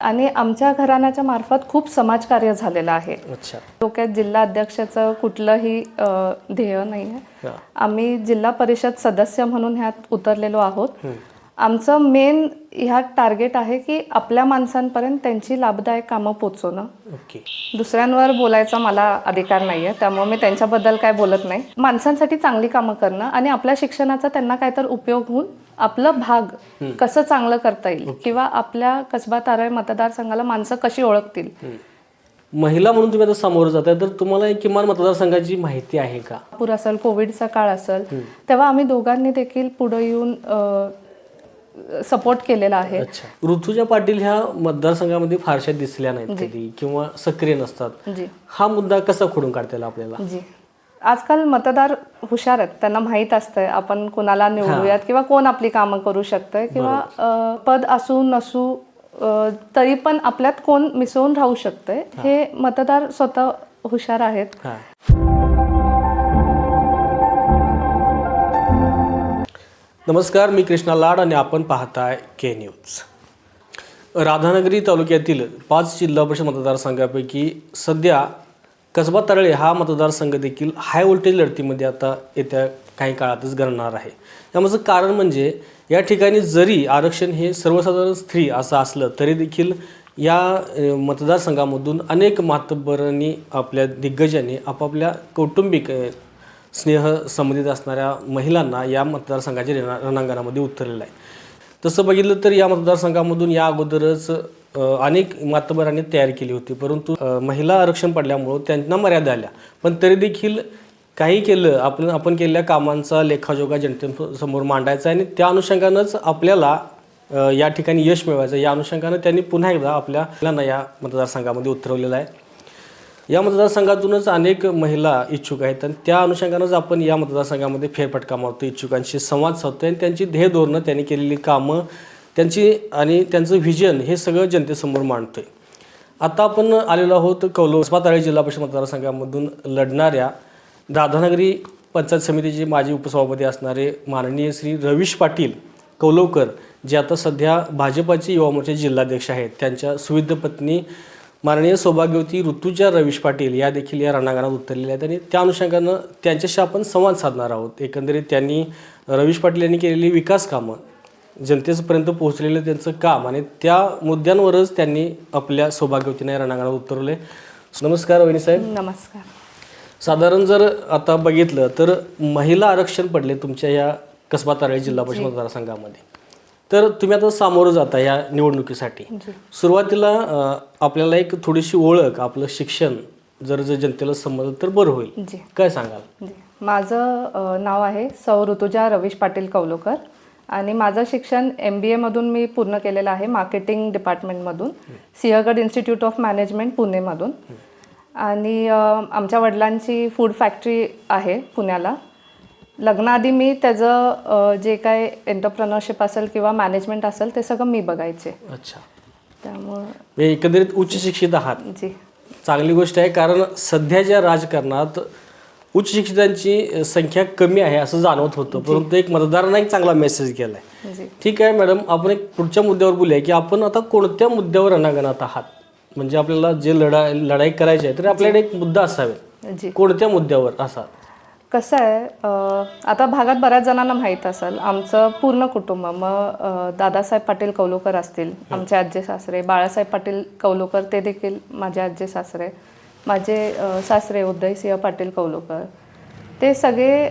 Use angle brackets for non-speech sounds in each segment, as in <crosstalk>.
आणि आमच्या घराण्याच्या मार्फत खूप समाजकार्य झालेलं आहे. अच्छा. डोक्यात जिल्हा अध्यक्षाचं कुठलंही ध्येय नाही आहे. आम्ही जिल्हा परिषद सदस्य म्हणून ह्यात उतरलेलो आहोत. आमचं मेन ह्यात टार्गेट आहे की आपल्या माणसांपर्यंत त्यांची लाभदायक कामं पोचवणं. ओके. दुसऱ्यांवर बोलायचा मला अधिकार नाही आहे त्यामुळे मी त्यांच्याबद्दल काय बोलत नाही. माणसांसाठी चांगली कामं करणं आणि आपल्या शिक्षणाचा त्यांना काहीतरी उपयोग होऊन आपलं भाग कसं चांगलं करता येईल किंवा आपल्या कसबा तारळ मतदारसंघाला माणसं कशी ओळखतील? महिला म्हणून तुम्ही आता समोर जाताय तर तुम्हाला किमान मतदारसंघाची माहिती आहे का? पूर असेल कोविडचा काळ असेल तेव्हा आम्ही दोघांनी देखील पुढे येऊन सपोर्ट केलेला आहे. अच्छा. ऋतुजा पाटील ह्या मतदारसंघामध्ये फारशा दिसल्या नाहीत कधी किंवा सक्रिय नसतात. जी. हा मुद्दा कसा खोडून काढता येईल आपल्याला? जी. आजकाल मतदार हुशार आहेत. त्यांना माहीत असतंय. आपण कोणाला निवडूयात किंवा कोण आपली कामं करू शकतंय किंवा अ, पद असू नसू अ, तरी पण आपल्यात कोण मिसळून राहू शकतंय. हे मतदार स्वतः हुशार आहेत. हा. नमस्कार मी कृष्णा लाड आणि आपण पाहताय के न्यूज राधानगरी तालुक्यातील पाच जिल्हा परिषद मतदारसंघापैकी सध्या कसबा तरळे हा मतदारसंघ देखील हाय व्होल्टेज लढतीमध्ये आता येत्या काही काळातच गणणार आहे. यामागचं कारण म्हणजे या ठिकाणी जरी आरक्षण हे सर्वसाधारण स्त्री असं असलं तरी देखील या मतदारसंघामधून अनेक मातब्बरांनी आपल्या दिग्गजांनी आपापल्या कौटुंबिक स्नेह संबंधित असणाऱ्या महिलांना या मतदारसंघाच्या रणा- रणांगणामध्ये उतरलेलं आहे. तसं बघितलं तर या मतदारसंघामधून या अगोदरच अनेक मातबरांनी तयार केली होती. परंतु महिला आरक्षण पडल्यामुळं त्यांना मर्यादा आल्या. पण तरी देखील काही केलं आपण आपण केलेल्या कामांचा लेखाजोखा जनतेसमोर मांडायचा आहे आणि त्या अनुषंगानंच आपल्याला या ठिकाणी यश मिळवायचं. या अनुषंगानं त्यांनी पुन्हा एकदा आपल्या या मतदारसंघामध्ये उतरवलेलं आहे. या मतदारसंघातूनच अनेक महिला इच्छुक आहेत आणि त्या अनुषंगानंच आपण या मतदारसंघामध्ये फेरफटका मारतो इच्छुकांशी संवाद साधतो आणि त्यांची ध्येय धोरणं त्यांनी केलेली कामं त्यांची आणि त्यांचं व्हिजन हे सगळं जनतेसमोर मांडतोय. आता आपण आलेलो आहोत कौलो ताळे जिल्हा परिषद मतदारसंघामधून लढणाऱ्या राधानगरी पंचायत समितीचे माजी उपसभापती असणारे माननीय श्री रवीश पाटील कौलवकर जे आता सध्या भाजपाचे युवा मोर्चे जिल्हाध्यक्ष आहेत. त्यांच्या सुविध पत्नी माननीय सौभाग्यवती ऋतुजा रवीश पाटील या देखील या रणांगणात उतरलेल्या आहेत आणि त्या अनुषंगानं त्यांच्याशी आपण संवाद साधणार आहोत. एकंदरीत त्यांनी रवीश पाटील यांनी केलेली विकास कामं जनतेपर्यंत पोहोचलेलं त्यांचं काम आणि त्या मुद्द्यांवरच त्यांनी आपल्या सौभाग्यवतीने या रणांगणात उतरवले. नमस्कार वहिनी साहेब. नमस्कार. साधारण जर आता बघितलं तर महिला आरक्षण पडले तुमच्या या कसबा तारळी जिल्हा परिषद मतदारसंघामध्ये. तर तुम्ही आता सामोरं जाता या निवडणुकीसाठी. सुरुवातीला आपल्याला एक थोडीशी ओळख आपलं शिक्षण जर जर जनतेला समजलं तर बरं होईल. जी. काय सांगाल? माझं नाव आहे सौ ऋतुजा रवीश पाटील कौलोकर आणि माझं शिक्षण एम बी एमधून मी पूर्ण केलेलं आहे मार्केटिंग डिपार्टमेंटमधून. सिंहगड इन्स्टिट्यूट ऑफ मॅनेजमेंट पुणेमधून. आणि आमच्या वडिलांची फूड फॅक्टरी आहे पुण्याला. लग्नाआधी मी त्याचं जे काय एंटरप्रनरशिप असेल किंवा मॅनेजमेंट असेल ते सगळं मी बघायचे. अच्छा. त्यामुळं म्हणजे एकंदरीत उच्च शिक्षित आहात. जी. चांगली गोष्ट आहे कारण सध्याच्या राजकारणात उच्च शिक्षितांची संख्या कमी आहे असं जाणवत होतं. परंतु एक मतदारांना एक चांगला मेसेज गेलाय. जी. ठीक आहे मॅडम आपण एक पुढच्या मुद्द्यावर बोलूया की आपण आता कोणत्या मुद्द्यावर रणांगणात आहात? म्हणजे आपल्याला जे लढाई लढाई करायची आहे तर आपल्याकडे एक मुद्दा असावे. कोणत्या मुद्द्यावर असा कसं आहे आता भागात बऱ्याच जणांना माहीत असेल आमचं पूर्ण कुटुंब मग दादासाहेब पाटील कौलोकर असतील आमचे आज्जे सासरे बाळासाहेब पाटील कौलोकर ते देखील माझे आज्जे सासरे माझे सासरे उदयसिंह पाटील कौलोकर. ते सगळे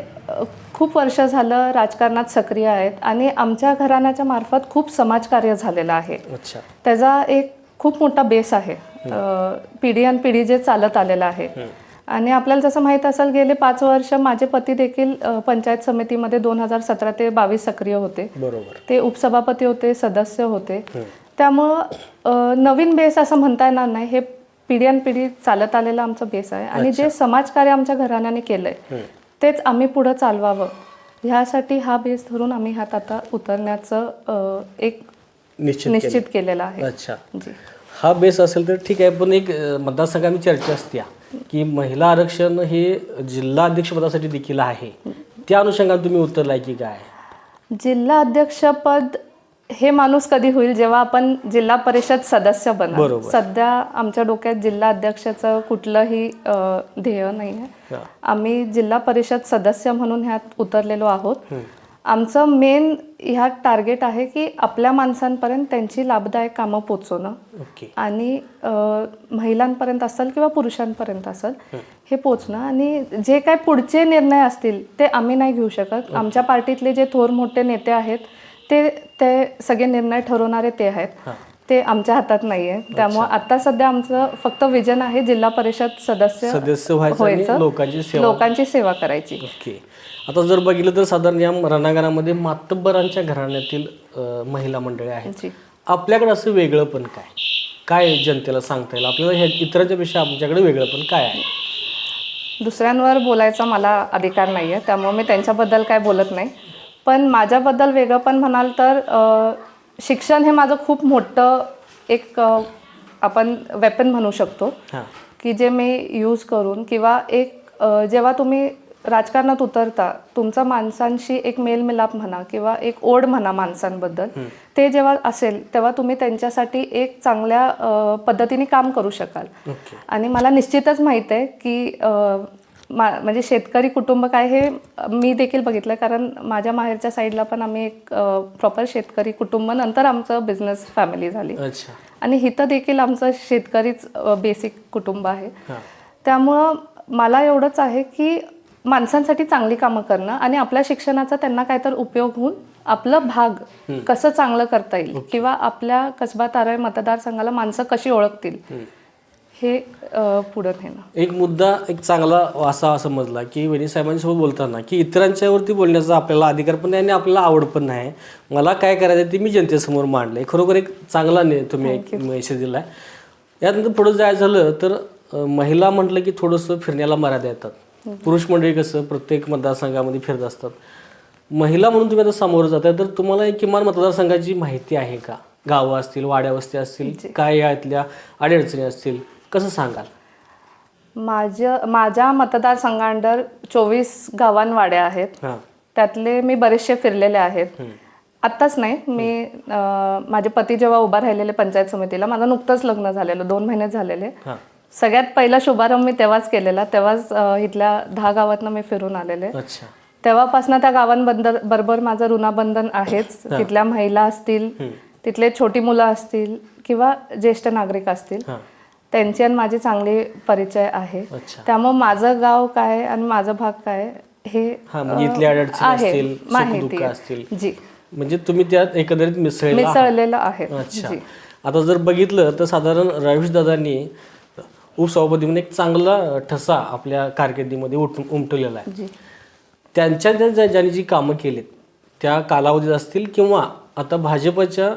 खूप वर्ष झालं राजकारणात सक्रिय आहेत आणि आमच्या घराण्याच्या मार्फत खूप समाजकार्य झालेलं आहे. त्याचा एक खूप मोठा बेस आहे. पिढी आणि पिढी जे चालत आलेलं आहे. आणि आपल्याला जसं माहीत असेल गेले पाच वर्ष माझे पती देखील पंचायत समितीमध्ये दोन हजार सतरा ते बावीस सक्रिय होते. बरोबर. ते उपसभापती होते सदस्य होते. त्यामुळं नवीन बेस असं म्हणता येणार नाही. हे पिढी पिढी चालत आलेलं आमचं बेस आहे. आणि जे समाजकार्य आमच्या घराण्याने केलंय तेच आम्ही पुढं चालवावं. ह्यासाठी हा बेस धरून आम्ही ह्यात आता उतरण्याचं एक निश्चित निश्चित केलेलं आहे. अच्छा. हा बेस असेल तर ठीक आहे पण एक अं, मतदारसंघाची चर्चा असते की महिला आरक्षण हे जिल्हा अध्यक्षपदासाठी देखील आहे. त्या अनुषंगाने तुम्ही उतरलाय की काय? जिल्हा अध्यक्षपद हे माणूस कधी होईल जेव्हा आपण जिल्हा परिषद सदस्य बनू बरोबर. सध्या आमच्या डोक्यात जिल्हा अध्यक्षाचं कुठलंही ध्येय नाही आहे. आम्ही जिल्हा परिषद सदस्य म्हणून ह्यात उतरलेलो आहोत. आमचं मेन ह्यात टार्गेट आहे की आपल्या माणसांपर्यंत त्यांची लाभदायक कामं पोचवणं. ओके. आणि अ, महिलांपर्यंत असेल किंवा पुरुषांपर्यंत असेल हे. पोचणं. आणि जे काय पुढचे निर्णय असतील ते आम्ही नाही घेऊ शकत. आमच्या पार्टीतले जे थोर मोठे नेते आहेत ते ते सगळे निर्णय ठरवणारे ते आहेत. ते आमच्या हातात नाही आहे त्यामुळे आता सध्या आमचं फक्त विजन आहे जिल्हा परिषद सदस्य सदस्य व्हायचं आणि लोकांची सेवा. लोकांची सेवा करायची. ओके. आता जर बघितलं तर साधारण या रणांगणामध्ये मातब्बरांच्या घराण्यातील महिला मंडळी आहेत. जी. आपल्याकडे असं वेगळं पण काय? काय जनतेला सांगता येईल? आपल्याला ह्या इतरांच्या पेक्षा आमच्याकडे वेगळं पण काय आहे? दुसऱ्यांवर बोलायचा मला अधिकार नाही आहे त्यामुळे मी त्यांच्याबद्दल काय बोलत नाही. पण माझ्याबद्दल वेगळं पण म्हणाल तर शिक्षण हे माझं खूप मोठं एक आपण वेपन म्हणू शकतो. हां. की जे मी यूज करून किंवा एक जेव्हा तुम्ही राजकारणात उतरता तुमचा माणसांशी एक मेलमिलाप म्हणा किंवा एक ओढ म्हणा माणसांबद्दल ते जेव्हा असेल तेव्हा तुम्ही त्यांच्यासाठी एक चांगल्या पद्धतीने काम करू शकाल. आणि मला निश्चितच माहीत आहे की म्हणजे शेतकरी कुटुंब काय हे मी देखील बघितलं कारण माझ्या माहेरच्या साईडला पण आम्ही एक प्रॉपर शेतकरी कुटुंब नंतर आमचं बिझनेस फॅमिली झाली. आणि इथं देखील आमचं शेतकरीच बेसिक कुटुंब आहे. त्यामुळं मला एवढंच आहे की माणसांसाठी चांगली कामं करणं आणि आपल्या शिक्षणाचा त्यांना काहीतरी उपयोग होऊन आपलं भाग कसं चांगलं करता येईल किंवा आपल्या कसबा तारळ मतदारसंघाला माणसं कशी ओळखतील हे पुढं नेणं. एक मुद्दा एक चांगला असा समजला की वहिनी साहेबांसोबत बोलताना की इतरांच्यावरती बोलण्याचा आपल्याला अधिकार पण नाही आणि आपल्याला आवड पण नाही. मला काय करायचं ते मी जनतेसमोर मांडलंय. खरोखर एक चांगला ने तुम्ही एक मेसेज दिलाय. यानंतर पुढे जायचं झालं तर महिला म्हटलं की थोडंसं फिरण्याला मर्यादा येतात. पुरुष मंडळी कसं प्रत्येक मतदारसंघामध्ये फिरत असतात. महिला म्हणून तुम्ही आता समोर जाताय तर तुम्हाला एक किमान मतदारसंघाची माहिती आहे का? गावं असतील वाड्या वस्ती असतील काय यातल्या अडीअडचणी असतील कसं सांगाल? माझ्या माझ्या मतदारसंघांडर चोवीस गावांवाड्या आहेत. त्यातले मी बरेचसे फिरलेले आहेत. आत्ताच नाही मी माझे पती जेव्हा उभा राहिलेले पंचायत समितीला माझं नुकतंच लग्न झालेलं दोन महिने झालेले. हां. सगळ्यात पहिला शुभारंभ मी तेव्हाच केलेला. तेव्हाच इथल्या दहा गावातनं मी फिरून आलेले. तेव्हापासून त्या गावांबद्दल बरोबर माझं ऋणाबंधन आहेच. <laughs> तिथल्या महिला असतील तिथले छोटी मुलं असतील किंवा ज्येष्ठ नागरिक असतील त्यांची आणि माझी चांगली परिचय आहे. त्यामुळे माझं गाव काय आणि माझा भाग काय हे हा म्हणजे आहे. माहिती जी. म्हणजे तुम्ही त्यात एकंदरीत. मिसळलेलं आहे. आता जर बघितलं तर साधारण रवीश दादांनी उपसभापती म्हणून एक चांगला ठसा आपल्या कारकिर्दीमध्ये उठ उमटवलेला आहे. त्यांच्या ज्या ज्या- ज्यांनी जी कामं केलीत त्या कालावधीत असतील किंवा आता भाजपच्या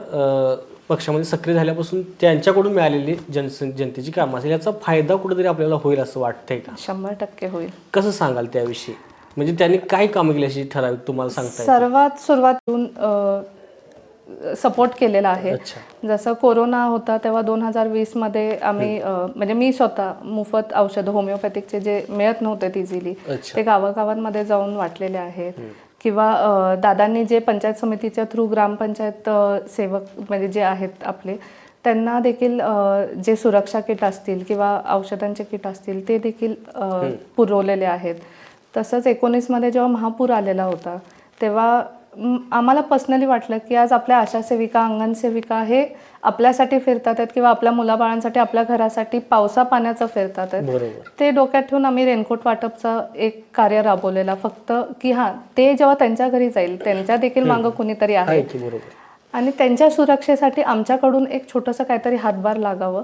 पक्षामध्ये सक्रिय झाल्यापासून त्यांच्याकडून मिळालेली जन जनतेची कामं असेल याचा फायदा कुठेतरी आपल्याला होईल असं वाटतंय का? शंभर टक्के होईल. कसं सांगाल त्याविषयी? म्हणजे त्यांनी काय कामं केली अशी ठराविक तुम्हाला सांगता सर्वात सुरुवातून सपोर्ट केलेला आहे. जसं कोरोना होता तेव्हा दोन हजार वीसमध्ये आम्ही म्हणजे मी स्वतः मोफत औषधं होमिओपॅथिकचे जे मिळत नव्हते इझिली ते गावागावांमध्ये जाऊन वाटलेले आहेत. किंवा दादांनी जे पंचायत समितीच्या थ्रू ग्रामपंचायत सेवक म्हणजे जे आहेत आपले त्यांना देखील जे सुरक्षा किट असतील किंवा औषधांचे किट असतील ते देखील पुरवलेले आहेत. तसंच एकोणीसमध्ये जेव्हा महापूर आलेला होता तेव्हा आम्हाला पर्सनली वाटलं की आज आपल्या आशा सेविका अंगण सेविका हे आपल्यासाठी फिरतात आहेत किंवा आपल्या मुलाबाळांसाठी आपल्या घरासाठी पावसा पाण्याचं फिरतात आहेत. ते डोक्यात ठेवून आम्ही रेनकोट वाटपचा एक कार्य राबवलेला. फक्त की हां ते जेव्हा त्यांच्या घरी जाईल त्यांच्या देखील मागं कुणीतरी आहे. आणि त्यांच्या सुरक्षेसाठी आमच्याकडून एक छोटंसं काहीतरी हातभार लागावं.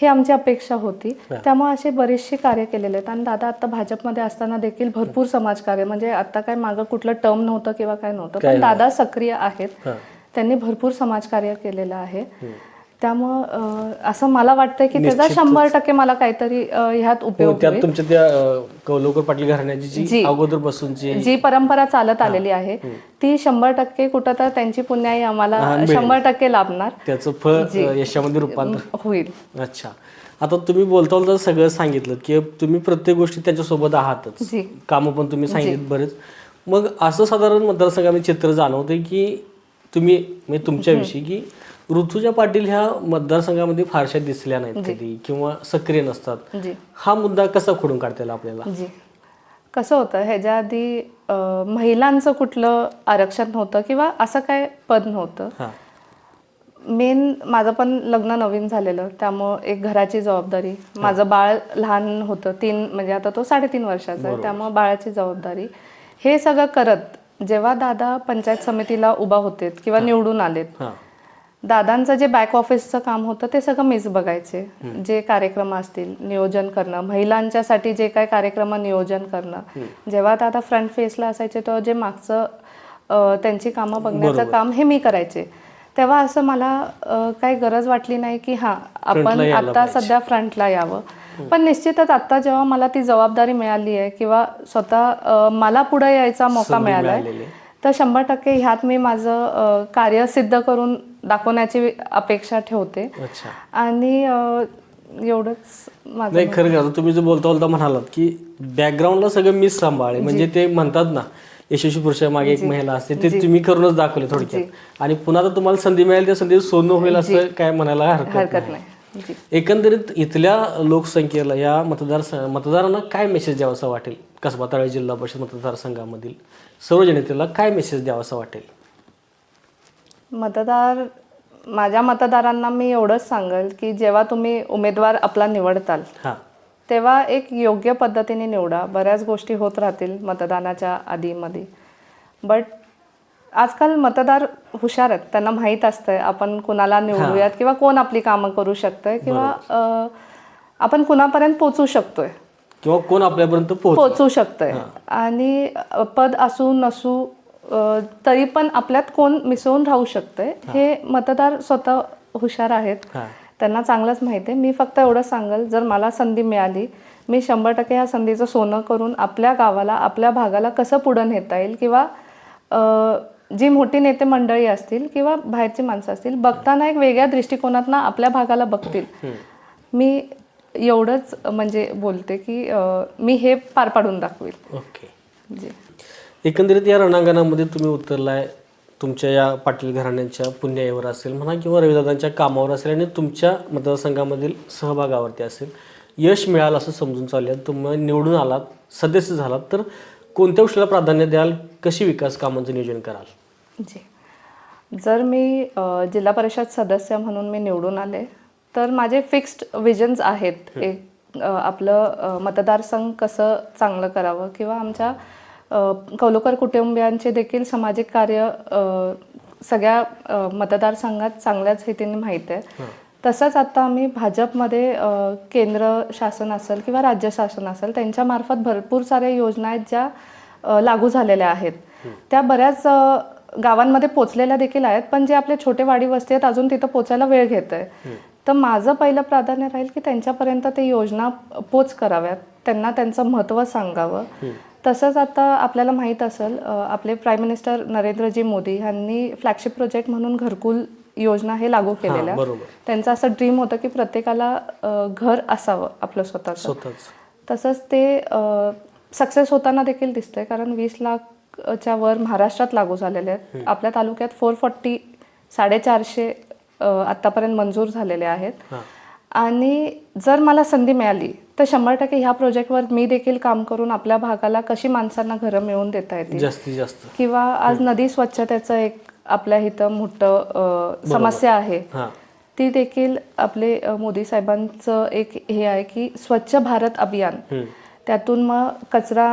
हे आमची अपेक्षा होती. त्यामुळे असे बरेचसे कार्य केलेले आहेत. आणि दादा आता भाजपमध्ये असताना देखील भरपूर समाजकार्य म्हणजे आता काय मागं कुठलं टर्म नव्हतं किंवा काय नव्हतं पण दादा सक्रिय आहेत. त्यांनी भरपूर समाजकार्य केलेलं आहे. त्यामुळं असं मला वाटतं की त्याचा शंभर टक्के मला काहीतरी ह्यात उपयोग हो, त्यात तुमच्या त्या कौलोकर पाटील घराण्याची जी जी. अगोदर पासूनची जी परंपरा चालत आलेली आहे ती शंभर टक्के कुठं तर त्यांची पुण्याई आम्हाला शंभर टक्के लाभणार. त्याचं फळ यशामध्ये रूपांतर. होईल. अच्छा. आता तुम्ही बोलता बोलता सगळं सांगितलं की तुम्ही प्रत्येक गोष्टी त्यांच्यासोबत आहातच. कामं पण तुम्ही सांगितलं बरेच. मग असं साधारण मतदारसंघामध्ये चित्र जाणवते की तुम्ही म्हणजे तुमच्याविषयी की ऋतुजा पाटील ह्या मतदारसंघामध्ये फारशा दिसल्या नाहीत कधी किंवा सक्रिय नसतात. जी. हा मुद्दा कसा खोडून काढता येईल आपल्याला? जी. कसं होतं ह्याच्या आधी अं, महिलांचं कुठलं आरक्षण नव्हतं किंवा असं काय पद नव्हतं. हा. मेन माझं पण लग्न नवीन झालेलं त्यामुळं एक घराची जबाबदारी. माझं बाळ लहान होतं तीन म्हणजे आता तो साडेतीन वर्षाचा आहे त्यामुळं बाळाची जबाबदारी. हे सगळं करत जेव्हा दादा पंचायत समितीला उभा होते किंवा निवडून आलेत हा. दादांचं जे बॅक ऑफिसचं काम होतं ते सगळं मीच बघायचे. जे कार्यक्रम असतील नियोजन करणं महिलांच्यासाठी जे काय कार्यक्रम नियोजन करणं. जेव्हा दादा फ्रंट फेसला असायचे तेव्हा जे मागचं त्यांची कामं बघण्याचं काम हे मी करायचे. तेव्हा असं मला काही गरज वाटली नाही की हां आपण आता सध्या फ्रंटला यावं. पण निश्चितच आता जेव्हा मला ती जबाबदारी मिळाली आहे किंवा स्वतः मला पुढे यायचा मौका मिळाला आहे. तर शंभर टक्के ह्यात मी माझं कार्य सिद्ध करून दाखवण्याची अपेक्षा ठेवते. अच्छा. आणि एवढंच माझं नाही खरं का तुम्ही जो बोलता बोलता म्हणालात की बॅकग्राऊंडला सगळं मीच सांभाळे म्हणजे ते म्हणतात ना यशस्वी पुरुषा मागे एक महिला असते ते तुम्ही करूनच दाखवले थोडक्यात. आणि पुन्हा तर तुम्हाला संधी मिळाली त्या संधी सोनं होईल असं काय म्हणायला हरकत नाही. एकंदरीत इथल्या लोकसंख्येला या मतदार मतदारांना काय मेसेज द्यावासा वाटेल? कसबा तळे जिल्हा परिषद मतदारसंघामधील सर्व जनतेला काय मेसेज द्यावासा वाटेल? मतदार माझ्या मतदारांना मी एवढंच सांगेल की जेव्हा तुम्ही उमेदवार आपला निवडताल हा. तेव्हा एक योग्य पद्धतीने निवडा. बऱ्याच गोष्टी होत राहतील मतदानाच्या आधीमध्ये. बट आजकाल मतदार हुशार आहेत. त्यांना माहीत असतंय. आपण कुणाला निवडूयात किंवा कोण आपली कामं करू शकतंय किंवा अं, आपण कुणापर्यंत पोचू शकतोय. किंवा कोण आपल्यापर्यंत पोहोच पोचू शकतंय. आणि अ, पद असू नसू अ, तरी पण आपल्यात कोण मिसळून राहू शकतंय. हे. मतदार स्वतः हुशार आहेत. हा. त्यांना चांगलंच माहिती आहे मी फक्त एवढं सांगेल जर मला संधी मिळाली मी शंभर टक्के ह्या संधीचं सोनं करून आपल्या गावाला आपल्या भागाला कसं पुढं नेता येईल किंवा अ, जी मोठी नेते मंडळी असतील किंवा बाहेरची माणसं असतील बघताना एक वेगळ्या दृष्टिकोनातनं आपल्या भागाला बघतील. मी एवढंच म्हणजे बोलते की मी हे पार पाडून दाखवेल. ओके. जी. एकंदरीत या रणांगणामध्ये तुम्ही उतरलाय तुमच्या या पाटील घराण्यांच्या पुण्यावर असेल म्हणा किंवा रविदादांच्या कामावर असेल आणि तुमच्या मतदारसंघामधील सहभागावरती असेल यश मिळालं असं समजून चालले तुम्ही निवडून आलात सदस्य झालात तर कोणत्या गोष्टीला प्राधान्य द्याल? कशी विकास कामांचं नियोजन कराल? जी. जर मी जिल्हा परिषद सदस्य म्हणून मी निवडून आले तर माझे फिक्स्ड विजन्स आहेत. एक आपलं मतदारसंघ कसं चांगलं करावं किंवा आमच्या कौलकर कुटुंबियांचे देखील सामाजिक कार्य सगळ्या मतदारसंघात चांगल्याच रीतीने माहीत आहे. तसंच आता आम्ही भाजपमध्ये केंद्र शासन असेल किंवा राज्य शासन असेल त्यांच्यामार्फत भरपूर साऱ्या योजना आहेत ज्या लागू झालेल्या आहेत. त्या बऱ्याच गावांमध्ये पोचलेल्या देखील आहेत पण जे आपले छोटे वाडी वस्ती आहेत अजून तिथं पोचायला वेळ घेत आहे तर माझं पहिलं प्राधान्य राहील की त्यांच्यापर्यंत ते योजना पोच कराव्यात त्यांना त्यांचं महत्त्व सांगावं. तसंच आता आपल्याला माहीत असेल आपले प्राईम मिनिस्टर नरेंद्रजी मोदी यांनी फ्लॅगशिप प्रोजेक्ट म्हणून घरकुल योजना हे लागू केलेल्या. त्यांचं असं ड्रीम होतं की प्रत्येकाला घर असावं आपलं स्वतःचं. स्वतःच. तसंच ते सक्सेस होताना देखील दिसतंय कारण वीस लाखच्या वर महाराष्ट्रात लागू झालेले आहेत. आपल्या तालुक्यात फोर फॉर्टी साडेचारशे अ, आत्तापर्यंत मंजूर झालेले आहेत. आणि जर मला संधी मिळाली तर शंभर टक्के ह्या प्रोजेक्टवर मी देखील काम करून आपल्या भागाला कशी माणसांना घरं मिळवून देता येतील? जास्तीत जास्त. किंवा आज नदी स्वच्छतेचं एक आपल्या इथं मोठं समस्या आहे. हां. ती देखील आपले मोदी साहेबांचं एक हे आहे की स्वच्छ भारत अभियान. त्यातून मग कचरा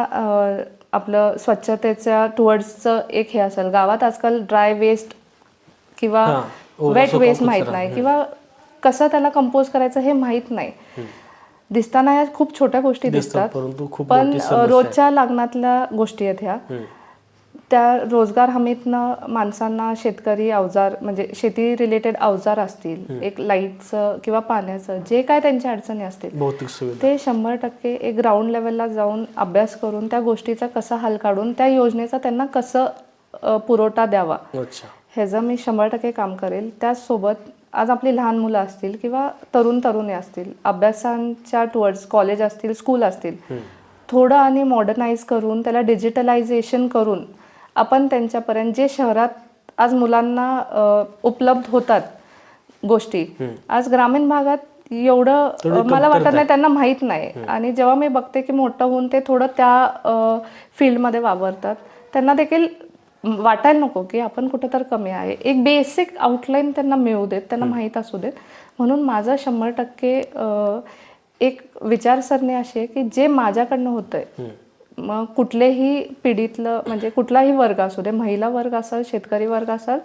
आपलं स्वच्छतेच्या टुवर्ड्सचं एक हे असेल. गावात आजकाल ड्राय वेस्ट किंवा वेट वेस्ट माहीत. नाही. किंवा कसं त्याला कंपोज करायचं हे माहीत नाही. दिसताना या खूप छोट्या गोष्टी दिसतात पण. रोजच्या लागण्यातल्या गोष्टी आहेत ह्या. त्या रोजगार हमीतनं माणसांना शेतकरी अवजार म्हणजे शेती रिलेटेड अवजार असतील एक लाईटचं किंवा पाण्याचं जे काय त्यांच्या अडचणी असतील ते शंभर टक्के एक ग्राउंड लेवलला जाऊन अभ्यास करून त्या गोष्टीचा कसा हल काढून त्या योजनेचा त्यांना कसं पुरवठा द्यावा. ह्याचं मी शंभर टक्के काम करेल. त्याचसोबत आज आपली लहान मुलं असतील किंवा तरुण तरुणी असतील अभ्यासांच्या टुवर्ड्स कॉलेज असतील स्कूल असतील थोडं आणि मॉडर्नाइज करून त्याला डिजिटलायझेशन करून आपण त्यांच्यापर्यंत जे शहरात आज मुलांना उपलब्ध होतात गोष्टी आज ग्रामीण भागात एवढं मला वाटत नाही त्यांना माहीत नाही. आणि जेव्हा मी बघते की मोठं होऊन ते थोडं त्या फील्डमध्ये वावरतात त्यांना देखील वाटायला नको की आपण कुठं तर कमी आहे. एक बेसिक आउटलाईन त्यांना मिळू देत त्यांना माहीत असू देत. म्हणून माझं शंभर टक्के एक विचारसरणी अशी आहे की जे माझ्याकडनं होतंय मग कुठलेही पिढीतलं म्हणजे कुठलाही वर्ग असू दे महिला वर्ग असेल शेतकरी वर्ग असेल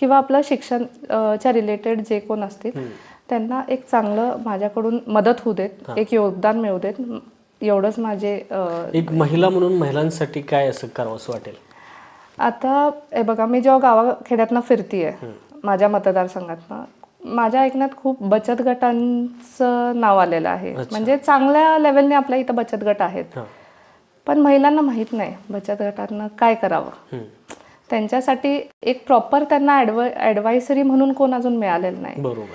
किंवा आपलं शिक्षण च्या रिलेटेड जे कोण असतील त्यांना एक चांगलं माझ्याकडून मदत होऊ देत एक योगदान मिळू देत. एवढंच माझे एक महिला म्हणून महिलांसाठी काय असं करावं असं वाटेल? आता हे बघा मी जेव्हा गावाखेड्यातनं फिरतीये माझ्या मतदारसंघातनं माझ्या ऐकण्यात खूप बचत गटांचं नाव आलेलं आहे. म्हणजे चांगल्या लेवलने आपल्या इथं बचत गट आहेत. पण महिलांना माहीत नाही बचत गटांना काय करावं. त्यांच्यासाठी एक प्रॉपर त्यांना ॲडव ॲडवायसरी म्हणून कोण अजून मिळालेलं नाही. बरोबर.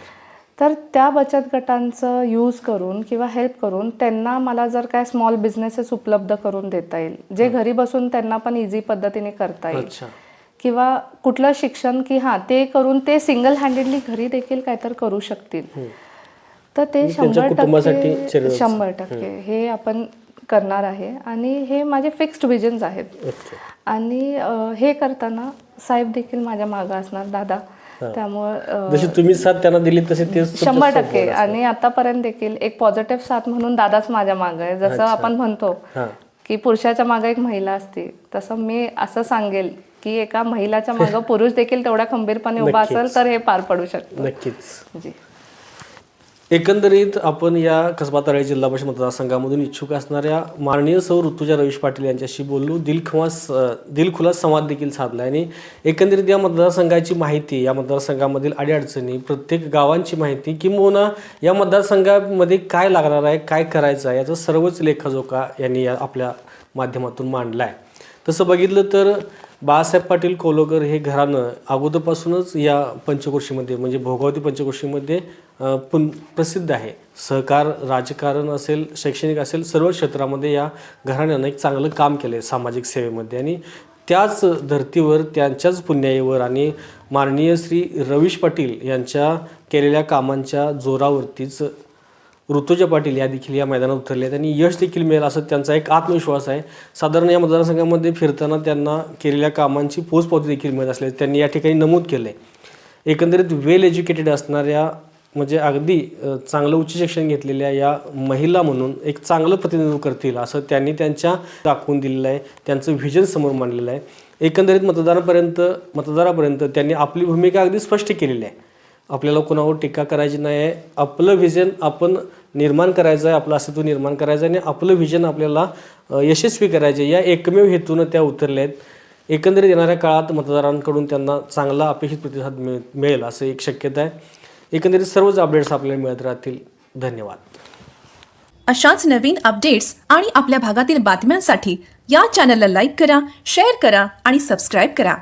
तर त्या बचत गटांचं यूज करून किंवा हेल्प करून त्यांना मला जर काय स्मॉल बिझनेसेस उपलब्ध करून देता येईल जे घरी बसून त्यांना पण इझी पद्धतीने करता येईल. किंवा कुठलं शिक्षण की हां ते करून ते सिंगल हँडेडली घरी देखील काहीतरी करू शकतील. तर ते म्हणजे शंभर टक्के शंभर टक्के. हे आपण करणार आहे. आणि हे माझे फिक्स्ड विजन्स आहेत. आणि हे करताना साहेब देखील माझ्या मागं असणार दादा. त्यामुळं जशी तुम्ही साथ त्यांना दिली तसे ते शंभर टक्के. आणि आतापर्यंत देखील एक पॉझिटिव्ह साथ म्हणून दादाच माझ्या मागं आहे. जसं आपण म्हणतो की पुरुषाच्या मागे एक महिला असते तसं मी असं सांगेल की एका महिलाच्या मागे <laughs> पुरुष देखील तेवढ्या खंबीरपणे उभा असेल तर हे पार पडू शकतं. नक्कीच. जी. एकंदरीत आपण या कसबा तळे जिल्हा परिषद मतदारसंघामधून इच्छुक असणाऱ्या माननीय सौ ऋतुजा रवीश पाटील यांच्याशी बोललो. दिलखुलास दिलखुलास संवाद देखील साधला आणि एकंदरीत या मतदारसंघाची माहिती या मतदारसंघामधील अडीअडचणी प्रत्येक गावांची माहिती किंबहुना या मतदारसंघामध्ये काय लागणार आहे काय करायचं आहे याचा सर्वच लेखाजोखा यांनी या आपल्या माध्यमातून मांडला आहे तसं बघितलं तर बाळासाहेब पाटील कोलोकर हे घराणं अगोदरपासूनच या पंचकोशीमध्ये म्हणजे भोगावती पंचकोशीमध्ये पुन प्रसिद्ध आहे. सहकार राजकारण असेल शैक्षणिक असेल सर्व क्षेत्रामध्ये या घराण्यानं एक चांगलं काम केलं आहे सामाजिक सेवेमध्ये. आणि त्याच धर्तीवर त्यांच्याच पुण्याईवर आणि माननीय श्री रवीश पाटील यांच्या केलेल्या कामांच्या जोरावरतीच ऋतुजा पाटील या देखील या मैदानात उतरले आहेत आणि यश देखील मिळेल असं त्यांचा एक आत्मविश्वास आहे. साधारण या मतदारसंघामध्ये फिरताना त्यांना केलेल्या कामांची पोचपावती देखील मिळत असल्याचे त्यांनी या ठिकाणी नमूद केलं आहे एकंदरीत वेल एज्युकेटेड असणाऱ्या म्हणजे अगदी चांगलं उच्च शिक्षण घेतलेल्या या महिला म्हणून एक चांगलं प्रतिनिधित्व करतील असं त्यांनी त्यांच्या दाखवून दिलेलं आहे. त्यांचं व्हिजन समोर मांडलेलं आहे. एकंदरीत मतदारापर्यंत मतदारापर्यंत त्यांनी आपली भूमिका अगदी स्पष्ट केलेली आहे. आपल्याला कोणावर टीका करायची नाही आहे. आपलं व्हिजन आपण निर्माण करायचं आहे आपलं अस्तित्व निर्माण करायचं आहे आणि आपलं व्हिजन आपल्याला यशस्वी करायचं आहे या एकमेव हेतूनं त्या उतरल्या आहेत. एकंदरीत येणाऱ्या काळात मतदारांकडून त्यांना चांगला अपेक्षित प्रतिसाद मिळ मिळेल असं एक शक्यता आहे. एकंदरीत सर्वच अपडेट्स आपल्याला मिळत राहतील. धन्यवाद. अशाच नवीन अपडेट्स आणि आपल्या भागातील बातम्यांसाठी या चॅनलला लाईक करा शेअर करा आणि सबस्क्राईब करा.